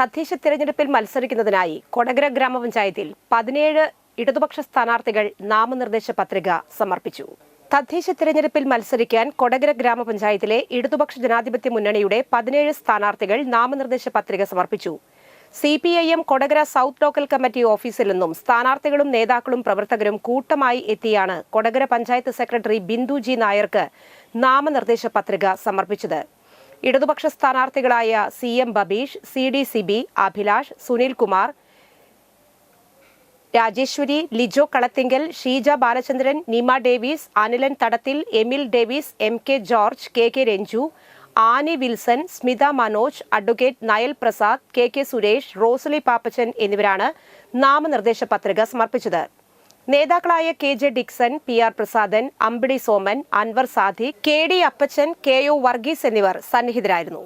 തദ്ദേശ തിരഞ്ഞെടുപ്പിൽ മത്സരിക്കുന്നതിനായി കൊടകര ഗ്രാമപഞ്ചായത്തിൽ പതിനേഴ് ഇടതുപക്ഷ സ്ഥാനാർത്ഥികൾ നാമനിർദ്ദേശ പത്രിക സമർപ്പിച്ചു. തദ്ദേശ തിരഞ്ഞെടുപ്പിൽ മത്സരിക്കാൻ കൊടകര ഗ്രാമപഞ്ചായത്തിലെ ഇടതുപക്ഷ ജനാധിപത്യ മുന്നണിയുടെ പതിനേഴ് സ്ഥാനാർത്ഥികൾ നാമനിർദ്ദേശ പത്രിക സമർപ്പിച്ചു. C P I M Kodakara south local committee ഓഫീസിൽ നിന്നും സ്ഥാനാർത്ഥികളും നേതാക്കളും പ്രവർത്തകരും കൂട്ടമായി എത്തിയാണ് കൊടകര പഞ്ചായത്ത് സെക്രട്ടറി ബിന്ദു ജി നായർക്ക് നാമനിർദ്ദേശ പത്രിക സമർപ്പിച്ചത്. ഇടതുപക്ഷ സ്ഥാനാർത്ഥികളായ C M Babeesh C D Sibi Abhilash Sunilkumar Rajeshwari Lijo Kalathingal Sheeja Balachandran Nima Davis Anilan Thadathil Emil Davis M K George K K Ranju Annie Wilson Smitha Manoj advocate Nile Prasad K K Suresh Rosily Pappachan എന്നിവരാണ് നാമനിർദ്ദേശ പത്രിക സമർപ്പിച്ചത്. നേതാക്കളായ K J Dixon P R Prasadan Ambidi Soman Anvar Sadi K D Appachan K O Varghese എന്നിവർ സന്നിഹിതരായിരുന്നു.